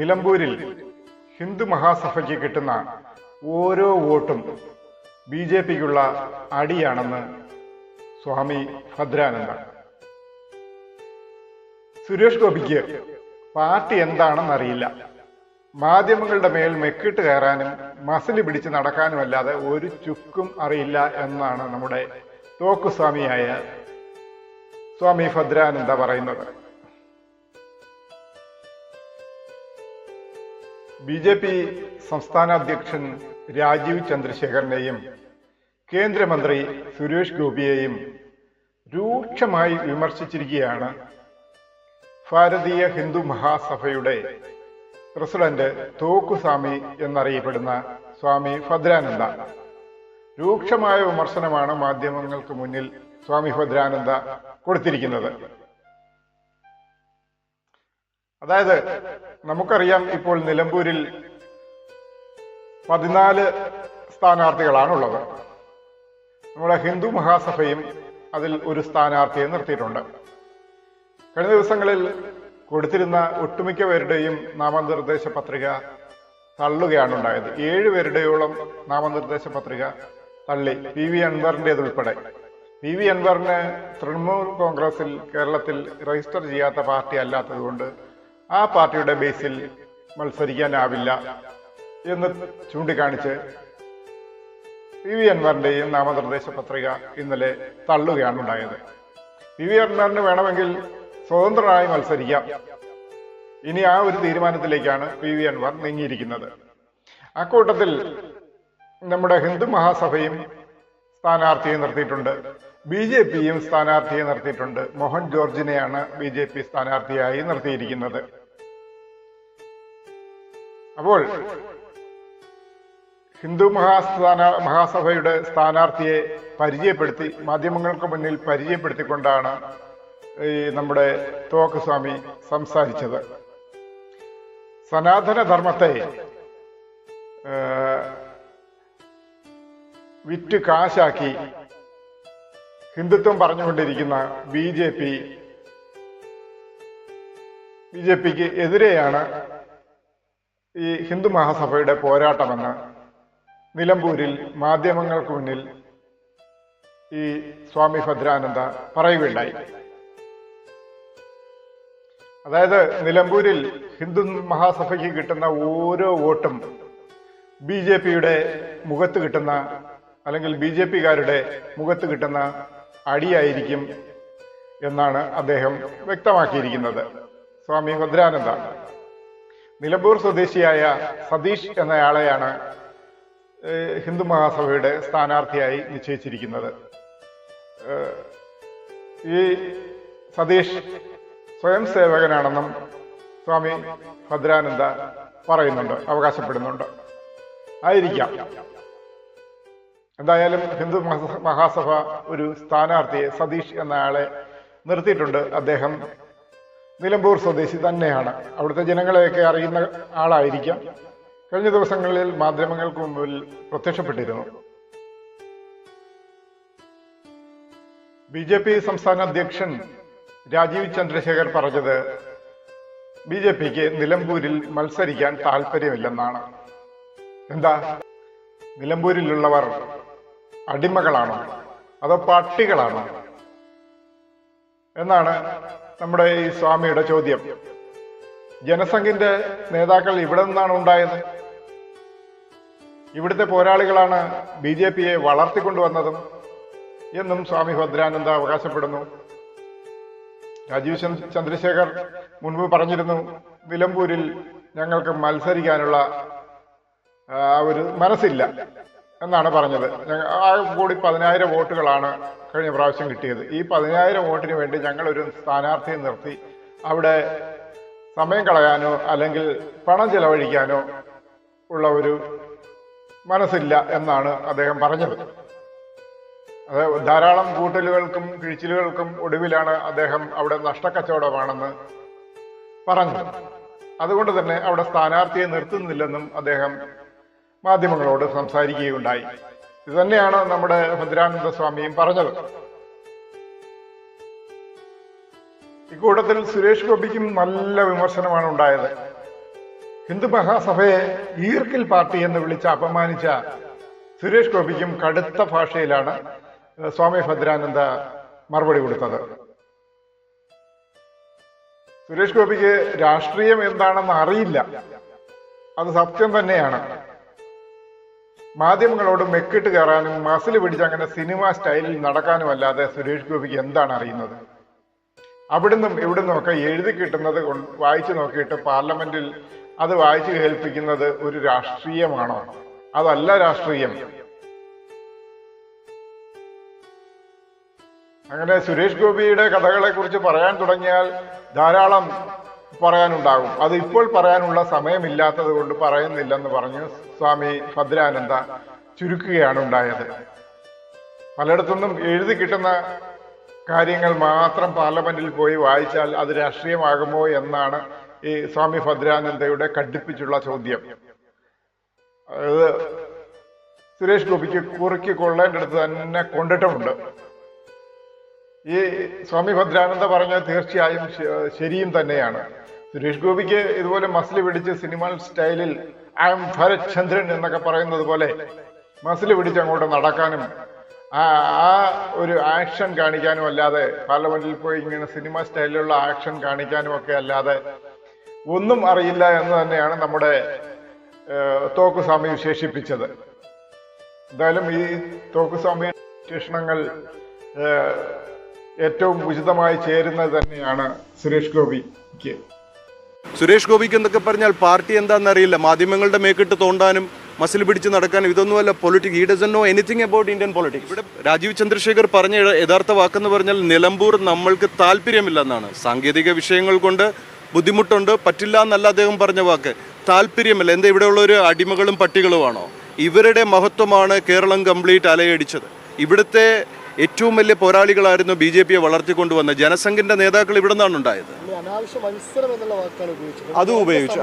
നിലമ്പൂരിൽ ഹിന്ദു മഹാസഭയ്ക്ക് കിട്ടുന്ന ഓരോ വോട്ടും ബി ജെ പിക്കുള്ള അടിയാണെന്ന് സ്വാമി ഭദ്രാനന്ദ സുരേഷ് ഗോപിക്ക് പാർട്ടി എന്താണെന്ന് അറിയില്ല മാധ്യമങ്ങളുടെ മേൽ മെക്കിട്ട് കയറാനും മസിൽ പിടിച്ച് നടക്കാനും അല്ലാതെ ഒരു ചുക്കും അറിയില്ല എന്നാണ് നമ്മുടെ തോക്കുസ്വാമിയായ സ്വാമി ഭദ്രാനന്ദ പറയുന്നത്. ബി ജെ പി സംസ്ഥാന അധ്യക്ഷൻ രാജീവ് ചന്ദ്രശേഖരനെയും കേന്ദ്രമന്ത്രി സുരേഷ് ഗോപിയെയും രൂക്ഷമായി വിമർശിച്ചിരിക്കുകയാണ് ഭാരതീയ ഹിന്ദു മഹാസഭയുടെ പ്രസിഡന്റ് തോക്കുസ്വാമി എന്നറിയപ്പെടുന്ന സ്വാമി ഭദ്രാനന്ദ. രൂക്ഷമായ വിമർശനമാണ് മാധ്യമങ്ങൾക്ക് മുന്നിൽ സ്വാമി ഭദ്രാനന്ദ കൊടുത്തിരിക്കുന്നത്. അതായത് നമുക്കറിയാം ഇപ്പോൾ നിലമ്പൂരിൽ പതിനാല് സ്ഥാനാർത്ഥികളാണുള്ളത്. നമ്മുടെ ഹിന്ദു മഹാസഭയും അതിൽ ഒരു സ്ഥാനാർത്ഥിയെ നിർത്തിയിട്ടുണ്ട്. കഴിഞ്ഞ ദിവസങ്ങളിൽ കൊടുത്തിരുന്ന ഒട്ടുമിക്ക പേരുടെയും നാമനിർദ്ദേശ പത്രിക തള്ളുകയാണ് ഉണ്ടായത്. ഏഴുപേരുടെയോളം നാമനിർദ്ദേശ പത്രിക തള്ളി. പി വി അൻവറിന്റെതുൾപ്പെടെ പി വി അൻവറിന് തൃണമൂൽ കോൺഗ്രസിൽ കേരളത്തിൽ രജിസ്റ്റർ ചെയ്യാത്ത പാർട്ടി അല്ലാത്തതുകൊണ്ട് ആ പാർട്ടിയുടെ ബേസിൽ മത്സരിക്കാനാവില്ല എന്ന് ചൂണ്ടിക്കാണിച്ച് പി വി അൻവറിന്റെയും നാമനിർദ്ദേശ പത്രിക ഇന്നലെ തള്ളുകയാണ് ഉണ്ടായത്. പി വി അൻവറിന് വേണമെങ്കിൽ സ്വതന്ത്രനായി മത്സരിക്കാം. ഇനി ആ ഒരു തീരുമാനത്തിലേക്കാണ് പി വി അൻവർ നീങ്ങിയിരിക്കുന്നത്. അക്കൂട്ടത്തിൽ നമ്മുടെ ഹിന്ദു മഹാസഭയും സ്ഥാനാർത്ഥിയെ നിർത്തിയിട്ടുണ്ട്. ബി ജെ പിയും സ്ഥാനാർത്ഥിയെ നിർത്തിയിട്ടുണ്ട്. മോഹൻ ജോർജിനെയാണ് ബി ജെ പി സ്ഥാനാർത്ഥിയായി നിർത്തിയിരിക്കുന്നത്. അപ്പോൾ ഹിന്ദു മഹാസ്ഥാന മഹാസഭയുടെ സ്ഥാനാർത്ഥിയെ പരിചയപ്പെടുത്തി മാധ്യമങ്ങൾക്ക് മുന്നിൽ പരിചയപ്പെടുത്തിക്കൊണ്ടാണ് ഈ നമ്മുടെ തോക്കുസ്വാമി സംസാരിച്ചത്. സനാതനധർമ്മത്തെ വിറ്റ് കാശാക്കി ഹിന്ദുത്വം പറഞ്ഞുകൊണ്ടിരിക്കുന്ന B J P B J പിക്ക് എതിരെയാണ് ഈ ഹിന്ദു മഹാസഭയുടെ പോരാട്ടമെന്ന് നിലമ്പൂരിൽ മാധ്യമങ്ങൾക്ക് മുന്നിൽ ഈ സ്വാമി ഭദ്രാനന്ദ പറയുകയുണ്ടായി. അതായത് നിലമ്പൂരിൽ ഹിന്ദു മഹാസഭയ്ക്ക് കിട്ടുന്ന ഓരോ വോട്ടും ബി ജെ പിയുടെ മുഖത്ത് കിട്ടുന്ന അല്ലെങ്കിൽ ബി ജെ പിക്കാരുടെ മുഖത്ത് കിട്ടുന്ന അടിയായിരിക്കും എന്നാണ് അദ്ദേഹം വ്യക്തമാക്കിയിരിക്കുന്നത്. സ്വാമി ഭദ്രാനന്ദ നിലമ്പൂർ സ്വദേശിയായ സതീഷ് എന്നയാളെയാണ് ഹിന്ദു മഹാസഭയുടെ സ്ഥാനാർത്ഥിയായി നിശ്ചയിച്ചിരിക്കുന്നത്. ഈ സതീഷ് സ്വയം സേവകനാണെന്നും സ്വാമി ഭദ്രാനന്ദ പറയുന്നുണ്ട് അവകാശപ്പെടുന്നുണ്ട്. ആയിരിക്കാം. എന്തായാലും ഹിന്ദു മഹാസഭ ഒരു സ്ഥാനാർത്ഥിയെ സതീഷ് എന്നയാളെ നിർത്തിയിട്ടുണ്ട്. അദ്ദേഹം നിലമ്പൂർ സ്വദേശി തന്നെയാണ്. അവിടുത്തെ ജനങ്ങളെയൊക്കെ അറിയുന്ന ആളായിരിക്കാം. കഴിഞ്ഞ ദിവസങ്ങളിൽ മാധ്യമങ്ങൾക്ക് മുമ്പിൽ പ്രത്യക്ഷപ്പെട്ടിരുന്നു. ബി ജെ പി സംസ്ഥാന അധ്യക്ഷൻ രാജീവ് ചന്ദ്രശേഖർ പറഞ്ഞത് ബി ജെ പിക്ക് നിലമ്പൂരിൽ മത്സരിക്കാൻ താല്പര്യമില്ലെന്നാണ് എന്താ? നിലമ്പൂരിലുള്ളവർ അടിമകളാണോ? അതോ പട്ടികളാണോ എന്നാണ് നമ്മുടെ ഈ സ്വാമിയുടെ ചോദ്യം. ജനസംഘിന്റെ നേതാക്കൾ ഇവിടെ നിന്നാണ് ഉണ്ടായത്. ഇവിടുത്തെ പോരാളികളാണ് ബി ജെ പിയെ വളർത്തിക്കൊണ്ടുവന്നതും എന്നും സ്വാമി ഭദ്രാനന്ദ അവകാശപ്പെടുന്നു. രാജീവ് ചന്ദ് ചന്ദ്രശേഖർ മുൻപ് പറഞ്ഞിരുന്നു നിലമ്പൂരിൽ ഞങ്ങൾക്ക് മത്സരിക്കാനുള്ള ആ ഒരു മനസ്സില്ല. എന്നാണ് പറഞ്ഞത്. ഞങ്ങൾ ആ കൂടി പതിനായിരം വോട്ടുകളാണ് കഴിഞ്ഞ പ്രാവശ്യം കിട്ടിയത്. ഈ പതിനായിരം വോട്ടിന് വേണ്ടി ഞങ്ങൾ ഒരു സ്ഥാനാർത്ഥിയെ നിർത്തി. അവിടെ സമയം കളയാനോ അല്ലെങ്കിൽ പണം ചെലവഴിക്കാനോ ഉള്ള ഒരു മനസ്സില്ല എന്നാണ് അദ്ദേഹം പറഞ്ഞത്. അത് ധാരാളം കൂട്ടലുകൾക്കും കിഴിച്ചിലുകൾക്കും ഒടുവിലാണ് അദ്ദേഹം അവിടെ നഷ്ടക്കച്ചവടമാണെന്ന് പറഞ്ഞത്. അതുകൊണ്ട് തന്നെ അവിടെ സ്ഥാനാർത്ഥിയെ നിർത്തുന്നില്ലെന്നും അദ്ദേഹം മാധ്യമങ്ങളോട് സംസാരിക്കുകയുണ്ടായി. ഇത് തന്നെയാണ് നമ്മുടെ ഭദ്രാനന്ദ സ്വാമിയും പറഞ്ഞത്. ഇക്കൂട്ടത്തിൽ സുരേഷ് ഗോപിക്കും നല്ല വിമർശനമാണ് ഉണ്ടായത്. ഹിന്ദു മഹാസഭയെ ഈർക്കിൽ പാർട്ടി എന്ന് വിളിച്ച് അപമാനിച്ച സുരേഷ് ഗോപിക്കും കടുത്ത ഭാഷയിലാണ് സ്വാമി ഭദ്രാനന്ദ മറുപടി കൊടുത്തത്. സുരേഷ് ഗോപിക്ക് രാഷ്ട്രീയം എന്താണെന്ന് അറിയില്ല. അത് സത്യം തന്നെയാണ്. മാധ്യമങ്ങളോട് മെക്കിട്ട് കയറാനും മസിൽ പിടിച്ച് അങ്ങനെ സിനിമ സ്റ്റൈലിൽ നടക്കാനും അല്ലാതെ സുരേഷ് ഗോപിക്ക് എന്താണ് അറിയുന്നത്? അവിടുന്നും ഇവിടുന്നും ഒക്കെ എഴുതി കിട്ടുന്നത് വായിച്ചു നോക്കിയിട്ട് പാർലമെന്റിൽ അത് വായിച്ചു കേൾപ്പിക്കുന്നത് ഒരു രാഷ്ട്രീയമാണോ? അതല്ല രാഷ്ട്രീയം. അങ്ങനെ സുരേഷ് ഗോപിയുടെ കഥകളെ കുറിച്ച് പറയാൻ തുടങ്ങിയാൽ ധാരാളം പറയാനുണ്ടാകും. അത് ഇപ്പോൾ പറയാനുള്ള സമയമില്ലാത്തത് കൊണ്ട് പറയുന്നില്ലെന്ന് പറഞ്ഞ് സ്വാമി ഭദ്രാനന്ദ ചുരുക്കുകയാണ് ഉണ്ടായത്. പലയിടത്തുനിന്നും എഴുതി കിട്ടുന്ന കാര്യങ്ങൾ മാത്രം പാർലമെന്റിൽ പോയി വായിച്ചാൽ അത് രാഷ്ട്രീയമാകുമോ എന്നാണ് ഈ സ്വാമി ഭദ്രാനന്ദയുടെ കടുപ്പിച്ചുള്ള ചോദ്യം. അത് സുരേഷ് ഗോപിക്ക് കുറുക്കി കൊള്ളേണ്ടടുത്ത് തന്നെ കൊണ്ടിട്ടുമുണ്ട്. ഈ സ്വാമി ഭദ്രാനന്ദ പറഞ്ഞ തീർച്ചയായും ശരിയും തന്നെയാണ്. സുരേഷ് ഗോപിക്ക് ഇതുപോലെ മസിൽ പിടിച്ച് സിനിമ സ്റ്റൈലിൽ ഐ എം ഭരത് ചന്ദ്രൻ എന്നൊക്കെ പറയുന്നത് പോലെ മസിൽ പിടിച്ച് അങ്ങോട്ട് നടക്കാനും ആ ആ ഒരു ആക്ഷൻ കാണിക്കാനും അല്ലാതെ പാർലമെന്റിൽ പോയി ഇങ്ങനെ സിനിമ സ്റ്റൈലിലുള്ള ആക്ഷൻ കാണിക്കാനും ഒക്കെ അല്ലാതെ ഒന്നും അറിയില്ല എന്ന് തന്നെയാണ് നമ്മുടെ തോക്കുസ്വാമി വിശേഷിപ്പിച്ചത്. എന്തായാലും ഈ തോക്കുസ്വാമി വിശേഷണങ്ങൾ ഏറ്റവും ഉചിതമായി ചേരുന്നത് തന്നെയാണ് സുരേഷ് ഗോപിക്ക്. സുരേഷ് ഗോപിക്ക് എന്നൊക്കെ പറഞ്ഞാൽ പാർട്ടി എന്താണെന്നറിയില്ല മാധ്യമങ്ങളുടെ മേക്കിട്ട് തോണ്ടാനും മസിൽ പിടിച്ച് നടക്കാനും ഇതൊന്നുമല്ല പൊളിറ്റിക്. ഈ doesn't know anything about Indian politics ഇവിടെ രാജീവ് ചന്ദ്രശേഖർ പറഞ്ഞ യഥ- യഥാർത്ഥ വാക്കെന്ന് പറഞ്ഞാൽ നിലമ്പൂർ നമ്മൾക്ക് താല്പര്യമില്ലെന്നാണ്. സാങ്കേതിക വിഷയങ്ങൾ കൊണ്ട് ബുദ്ധിമുട്ടുണ്ട് പറ്റില്ല എന്നല്ല അദ്ദേഹം പറഞ്ഞ വാക്ക്. താല്പര്യമില്ല. എന്താ ഇവിടെയുള്ള ഒരു അടിമകളും പട്ടികളുമാണോ? ഇവരുടെ മഹത്വമാണ് കേരളം കംപ്ലീറ്റ് അലയടിച്ചത്. ഇവിടുത്തെ ഏറ്റവും വലിയ പോരാളികളായിരുന്നു ബി ജെ പിയെ വളർത്തിക്കൊണ്ടുവന്ന ജനസംഘിന്റെ നേതാക്കൾ ഇവിടെ നിന്നാണ് ഉണ്ടായത്. അതും ഉപയോഗിച്ചു.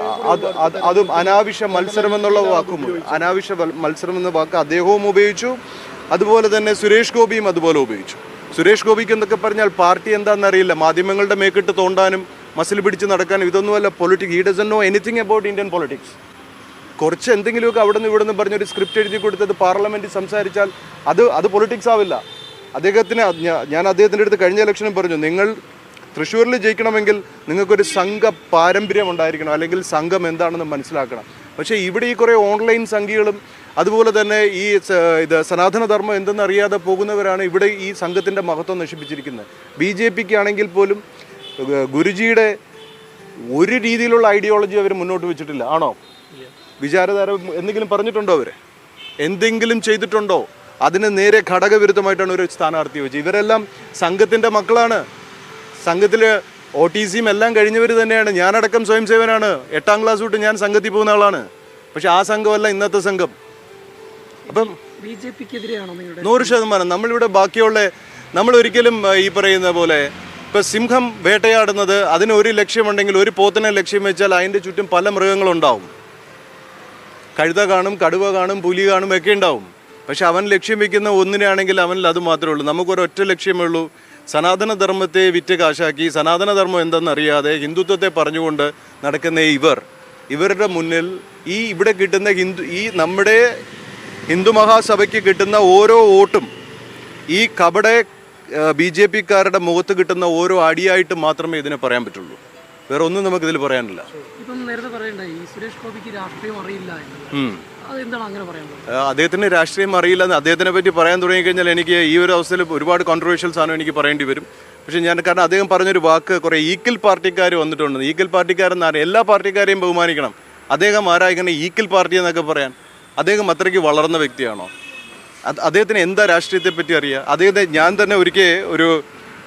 അത് അനാവശ്യ മത്സരം എന്നുള്ള വാക്കും അനാവശ്യ മത്സരം എന്ന വാക്ക് അദ്ദേഹവും ഉപയോഗിച്ചു. അതുപോലെ തന്നെ സുരേഷ് ഗോപിയും അതുപോലെ ഉപയോഗിച്ചു. സുരേഷ് ഗോപിക്ക് എന്നൊക്കെ പറഞ്ഞാൽ പാർട്ടി എന്താണെന്നറിയില്ല മാധ്യമങ്ങളുടെ മേക്കിട്ട് തോണ്ടാനും മസിൽ പിടിച്ച് നടക്കാനും ഇതൊന്നുമല്ല politics. He doesn't know anything about Indian politics കുറച്ച് എന്തെങ്കിലുമൊക്കെ അവിടെ നിന്ന് ഇവിടെ നിന്ന് പറഞ്ഞൊരു സ്ക്രിപ്റ്റ് എഴുതി കൊടുത്തത് പാർലമെന്റിൽ സംസാരിച്ചാൽ അത് അത് പൊളിറ്റിക്സ് ആവില്ല. അദ്ദേഹത്തിന് ഞാൻ അദ്ദേഹത്തിന്റെ അടുത്ത് കഴിഞ്ഞ ഇലക്ഷനും പറഞ്ഞു നിങ്ങൾ തൃശ്ശൂരിൽ ജയിക്കണമെങ്കിൽ നിങ്ങൾക്കൊരു സംഘ പാരമ്പര്യം ഉണ്ടായിരിക്കണം അല്ലെങ്കിൽ സംഘം എന്താണെന്ന് മനസ്സിലാക്കണം. പക്ഷേ ഇവിടെ ഈ കുറേ ഓൺലൈൻ സംഖ്യകളും അതുപോലെ തന്നെ ഈ ഇത് സനാതനധർമ്മം എന്തെന്ന് അറിയാതെ പോകുന്നവരാണ് ഇവിടെ ഈ സംഘത്തിന്റെ മഹത്വം നശിപ്പിച്ചിരിക്കുന്നത്. ബി ജെ പിക്ക് ആണെങ്കിൽ പോലും ഗുരുജിയുടെ ഒരു രീതിയിലുള്ള ഐഡിയോളജി അവർ മുന്നോട്ട് വെച്ചിട്ടില്ല. ആണോ? വിചാരധാര എന്തെങ്കിലും പറഞ്ഞിട്ടുണ്ടോ അവർ എന്തെങ്കിലും ചെയ്തിട്ടുണ്ടോ? അതിന് നേരെ ഘടകവിരുദ്ധമായിട്ടാണ് ഒരു സ്ഥാനാർത്ഥി വെച്ചത്. ഇവരെല്ലാം സംഘത്തിന്റെ മക്കളാണ്. സംഘത്തിൽ ഒ ടി സിയും എല്ലാം കഴിഞ്ഞവർ തന്നെയാണ്. ഞാനടക്കം സ്വയം സേവനാണ്. എട്ടാം ക്ലാസ് തൊട്ട് ഞാൻ സംഘത്തിൽ പോകുന്ന ആളാണ്. പക്ഷെ ആ സംഘമല്ല ഇന്നത്തെ സംഘം. അപ്പം ബി ജെ പിക്കെതിരെയാണോ നൂറ് ശതമാനം. നമ്മളിവിടെ ബാക്കിയുള്ള നമ്മൾ ഒരിക്കലും ഈ പറയുന്ന പോലെ ഇപ്പം സിംഹം വേട്ടയാടുന്നത് അതിന് ഒരു ലക്ഷ്യമുണ്ടെങ്കിൽ ഒരു പോത്തിനെ ലക്ഷ്യം വെച്ചാൽ അതിന്റെ ചുറ്റും പല മൃഗങ്ങളുണ്ടാവും. കഴുത കാണും കടുവ കാണും പുലി കാണും ഒക്കെ ഉണ്ടാവും. പക്ഷെ അവൻ ലക്ഷ്യം വെക്കുന്ന ഒന്നിനാണെങ്കിൽ അവനിൽ അത് മാത്രമേ ഉള്ളൂ. നമുക്കൊരൊറ്റ ലക്ഷ്യമേ ഉള്ളൂ. സനാതനധർമ്മത്തെ വിറ്റ് കാശാക്കി സനാതനധർമ്മം എന്തെന്നറിയാതെ ഹിന്ദുത്വത്തെ പറഞ്ഞുകൊണ്ട് നടക്കുന്ന ഇവർ ഇവരുടെ മുന്നിൽ ഈ ഇവിടെ കിട്ടുന്ന ഹിന്ദു ഈ നമ്മുടെ ഹിന്ദു മഹാസഭയ്ക്ക് കിട്ടുന്ന ഓരോ വോട്ടും ഈ കപടെ ബി ജെ പിക്കാരുടെ മുഖത്ത് കിട്ടുന്ന ഓരോ അടിയായിട്ട് മാത്രമേ ഇതിനെ പറയാൻ പറ്റുള്ളൂ. വേറെ ഒന്നും നമുക്കിതിൽ പറയാനില്ല. ഇപ്പം നേരത്തെ പറയണ്ടായി ഈ സുരേഷ് ഗോപിക്ക് രാഷ്ട്രീയം അറിയില്ല അദ്ദേഹത്തിന് രാഷ്ട്രീയം അറിയില്ല എന്ന് അദ്ദേഹത്തിനെ പറ്റി പറയാൻ തുടങ്ങിക്കഴിഞ്ഞാൽ എനിക്ക് ഈ ഒരു അവസ്ഥയിൽ ഒരുപാട് കോൺട്രവേഴ്ഷ്യൽ സാധനം എനിക്ക് പറയേണ്ടി വരും. പക്ഷേ ഞാൻ കാരണം അദ്ദേഹം പറഞ്ഞൊരു വാക്ക് കുറേ ഈക്വൽ പാർട്ടിക്കാർ വന്നിട്ടുണ്ട്. ഈക്വൽ പാർട്ടിക്കാരെന്ന് എല്ലാ പാർട്ടിക്കാരെയും ബഹുമാനിക്കണം. അദ്ദേഹം ആരായിക്കണം ഈക്വൽ പാർട്ടി എന്നൊക്കെ പറയാൻ. അദ്ദേഹം അത്രയ്ക്ക് വളർന്ന വ്യക്തിയാണോ? അദ്ദേഹത്തിന് എന്താ രാഷ്ട്രീയത്തെ പറ്റി അറിയുക അദ്ദേഹത്തെ ഞാൻ തന്നെ ഒരിക്കൽ ഒരു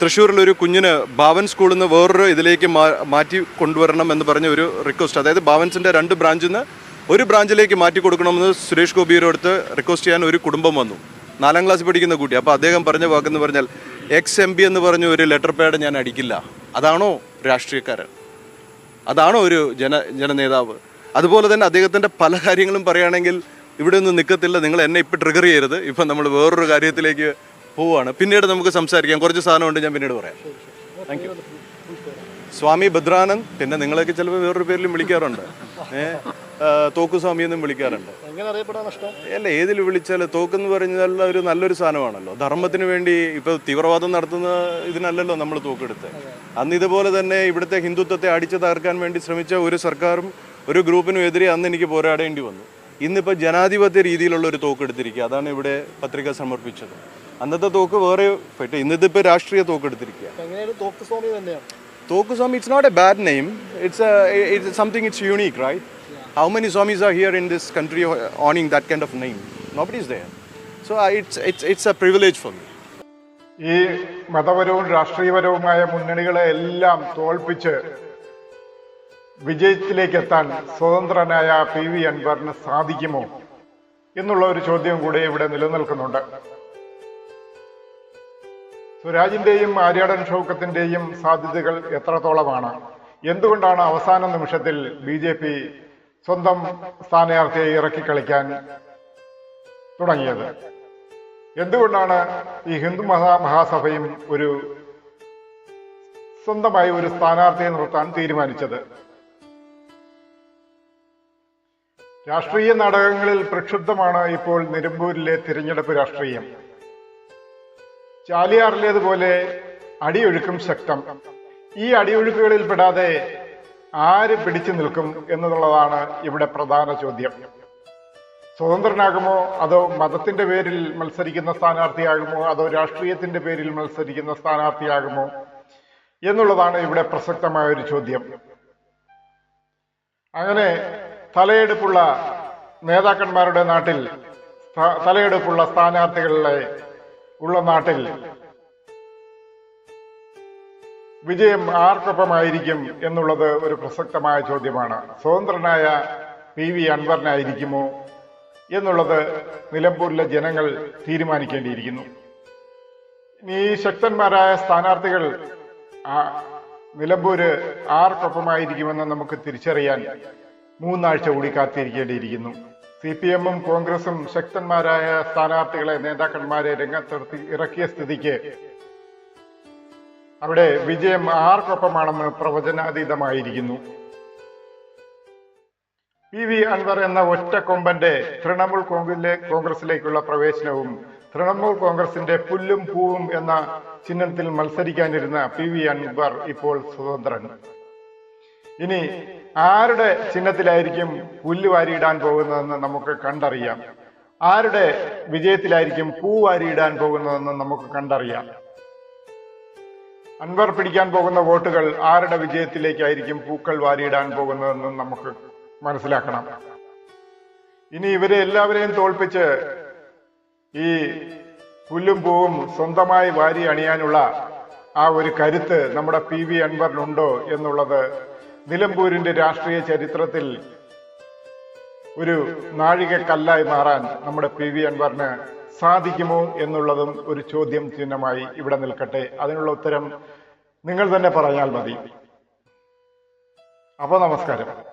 തൃശ്ശൂരിലൊരു കുഞ്ഞിന് ഭാവൻ സ്കൂളിൽ നിന്ന് വേറൊരു ഇതിലേക്ക് മാറ്റി കൊണ്ടുവരണം എന്ന് പറഞ്ഞ ഒരു റിക്വസ്റ്റ് അതായത് ഭാവൻസിന്റെ രണ്ട് ബ്രാഞ്ചിൽ നിന്ന് ഒരു ബ്രാഞ്ചിലേക്ക് മാറ്റി കൊടുക്കണമെന്ന് സുരേഷ് ഗോപിയുടെ അടുത്ത് റിക്വസ്റ്റ് ചെയ്യാൻ ഒരു കുടുംബം വന്നു. നാലാം ക്ലാസ് പഠിക്കുന്ന കുട്ടി. അപ്പോൾ അദ്ദേഹം പറഞ്ഞ വാക്കെന്ന് പറഞ്ഞാൽ എക്സ് എം പി എന്ന് പറഞ്ഞ ഒരു ലെറ്റർ പാഡ് ഞാൻ അടിക്കില്ല. അതാണോ രാഷ്ട്രീയക്കാരൻ? അതാണോ ഒരു ജന ജനനേതാവ്? അതുപോലെ തന്നെ അദ്ദേഹത്തിന്റെ പല കാര്യങ്ങളും പറയുകയാണെങ്കിൽ ഇവിടെ ഒന്നും നിൽക്കത്തില്ല നിങ്ങൾ എന്നെ ഇപ്പം ട്രിഗർ ചെയ്യരുത്. ഇപ്പം നമ്മൾ വേറൊരു കാര്യത്തിലേക്ക് പോവുകയാണ്. പിന്നീട് നമുക്ക് സംസാരിക്കാം. കുറച്ച് സാധനമുണ്ട് ഞാൻ പിന്നീട് പറയാം. താങ്ക് യു സ്വാമി ഭദ്രാനന്ദ് പിന്നെ നിങ്ങളൊക്കെ ചിലപ്പോൾ വേറൊരു പേരിലും വിളിക്കാറുണ്ട്. ഏ ആ, തോക്കു സ്വാമി എന്നും വിളിക്കാറുണ്ട്. അല്ല ഏതിൽ വിളിച്ചാൽ തോക്കെന്ന് പറഞ്ഞാൽ ഒരു നല്ലൊരു സാധനമാണല്ലോ. ധർമ്മത്തിന് വേണ്ടി ഇപ്പൊ തീവ്രവാദം നടത്തുന്ന ഇതിനല്ലല്ലോ നമ്മൾ തോക്കെടുത്ത്. അന്ന് ഇതുപോലെ തന്നെ ഇവിടുത്തെ ഹിന്ദുത്വത്തെ അടിച്ചു തകർക്കാൻ വേണ്ടി ശ്രമിച്ച ഒരു സർക്കാരും ഒരു ഗ്രൂപ്പിനും എതിരെ അന്ന് എനിക്ക് പോരാടേണ്ടി വന്നു. ഇന്നിപ്പോൾ ജനാധിപത്യ രീതിയിലുള്ള ഒരു തോക്ക് എടുത്തിരിക്കുക. അതാണ് ഇവിടെ പത്രിക സമർപ്പിച്ചത്. അന്നത്തെ തോക്ക് വേറെ പറ്റും ഇന്നിതിപ്പോൾ രാഷ്ട്രീയ തോക്ക് എടുത്തിരിക്കുക തന്നെയാണ് തോക്ക് Swami it's not a bad name it's it's something it's unique right how many swamis are here in this country owning that kind of name nobody is there so it's it's it's a privilege for me ഈ മതപരവും രാഷ്ട്രീയപരവുമായ മുന്നണികളെ എല്ലാം തോൽപ്പിച്ച് വിജയത്തിലേക്ക് എത്താൻ സ്വതന്ത്രനായ P V അൻവറിന് സാധിക്കുമോ എന്നുള്ള ഒരു ചോദ്യം കൂടി ഇവിടെ നിലനിൽക്കുന്നുണ്ട്. സ്വരാജിന്റെയും ആര്യാടൻ ഷൗക്കത്തിന്റെയും സാധ്യതകൾ എത്രത്തോളമാണ്? എന്തുകൊണ്ടാണ് അവസാന നിമിഷത്തിൽ ബി ജെ പി സ്വന്തം സ്ഥാനാർത്ഥിയെ ഇറക്കി കളിക്കാൻ തുടങ്ങിയത്? എന്തുകൊണ്ടാണ് ഈ ഹിന്ദു മഹാ മഹാസഭയും ഒരു സ്വന്തമായി ഒരു സ്ഥാനാർത്ഥിയെ നിർത്താൻ തീരുമാനിച്ചത്? രാഷ്ട്രീയ നാടകങ്ങളിൽ പ്രക്ഷുബ്ധമാണ് ഇപ്പോൾ നിലമ്പൂരിലെ തിരഞ്ഞെടുപ്പ് രാഷ്ട്രീയം. ചാലിയാറിലേതുപോലെ അടിയൊഴുക്കും ശക്തം. ഈ അടിയൊഴുക്കുകളിൽ പെടാതെ ആര് പിടിച്ചു നിൽക്കും എന്നുള്ളതാണ് ഇവിടെ പ്രധാന ചോദ്യം. സ്വതന്ത്രനാകുമോ അതോ മതത്തിന്റെ പേരിൽ മത്സരിക്കുന്ന സ്ഥാനാർത്ഥിയാകുമോ അതോ രാഷ്ട്രീയത്തിന്റെ പേരിൽ മത്സരിക്കുന്ന സ്ഥാനാർത്ഥിയാകുമോ എന്നുള്ളതാണ് ഇവിടെ പ്രസക്തമായ ഒരു ചോദ്യം. അങ്ങനെ തലയെടുപ്പുള്ള നേതാക്കന്മാരുടെ നാട്ടിൽ തലയെടുപ്പുള്ള സ്ഥാനാർത്ഥികളിലെ ഉള്ള നാട്ടിൽ വിജയം ആർക്കൊപ്പമായിരിക്കും എന്നുള്ളത് ഒരു പ്രസക്തമായ ചോദ്യമാണ്. സ്വതന്ത്രനായ പി വി അൻവറിനായിരിക്കുമോ എന്നുള്ളത് നിലമ്പൂരിലെ ജനങ്ങൾ തീരുമാനിക്കേണ്ടിയിരിക്കുന്നു. ഈ ശക്തന്മാരായ സ്ഥാനാർത്ഥികൾ നിലമ്പൂര് ആർക്കൊപ്പമായിരിക്കുമെന്ന് നമുക്ക് തിരിച്ചറിയാൻ മൂന്നാഴ്ച കൂടി കാത്തിരിക്കേണ്ടിയിരിക്കുന്നു. സി പി എമ്മും കോൺഗ്രസും ശക്തന്മാരായ സ്ഥാനാർത്ഥികളെ നേതാക്കന്മാരെ രംഗത്തിറക്കി ഇറക്കിയ സ്ഥിതിക്ക് അവിടെ വിജയം ആർക്കൊപ്പമാണെന്ന് പ്രവചനാതീതമായിരിക്കുന്നു. പി വി അൻവർ എന്ന ഒറ്റ കൊമ്പന്റെ തൃണമൂൽ കോൺഗ്രസിലെ കോൺഗ്രസിലേക്കുള്ള പ്രവേശനവും തൃണമൂൽ കോൺഗ്രസിന്റെ പുല്ലും പൂവും എന്ന ചിഹ്നത്തിൽ മത്സരിക്കാനിരുന്ന പി വി അൻവർ ഇപ്പോൾ സ്വതന്ത്രൻ. ഇനി ആരുടെ ചിഹ്നത്തിലായിരിക്കും പുല്ല് വാരിയിടാൻ പോകുന്നതെന്ന് നമുക്ക് കണ്ടറിയാം? ആരുടെ വിജയത്തിലായിരിക്കും പൂ വാരിയിടാൻ പോകുന്നതെന്ന് നമുക്ക് കണ്ടറിയാം? അൻവർ പിടിക്കാൻ പോകുന്ന വോട്ടുകൾ ആരുടെ വിജയത്തിലേക്കായിരിക്കും പൂക്കൾ വാരിയിടാൻ പോകുന്നതെന്ന് നമുക്ക് മനസ്സിലാക്കണം. ഇനി ഇവരെ എല്ലാവരെയും തോൽപ്പിച്ച് ഈ പുല്ലും പൂവും സ്വന്തമായി വാരി അണിയാനുള്ള ആ ഒരു കരുത്ത് നമ്മുടെ പി വി അൻവറിനുണ്ടോ എന്നുള്ളത് നിലമ്പൂരിന്റെ രാഷ്ട്രീയ ചരിത്രത്തിൽ ഒരു നാഴികക്കല്ലായി മാറാൻ നമ്മുടെ പി വി അൻവറിന് സാധിക്കുമോ എന്നുള്ളതും ഒരു ചോദ്യം ചിഹ്നമായി ഇവിടെ നിൽക്കട്ടെ. അതിനുള്ള ഉത്തരം നിങ്ങൾ തന്നെ പറഞ്ഞാൽ മതി. അപ്പൊ നമസ്കാരം.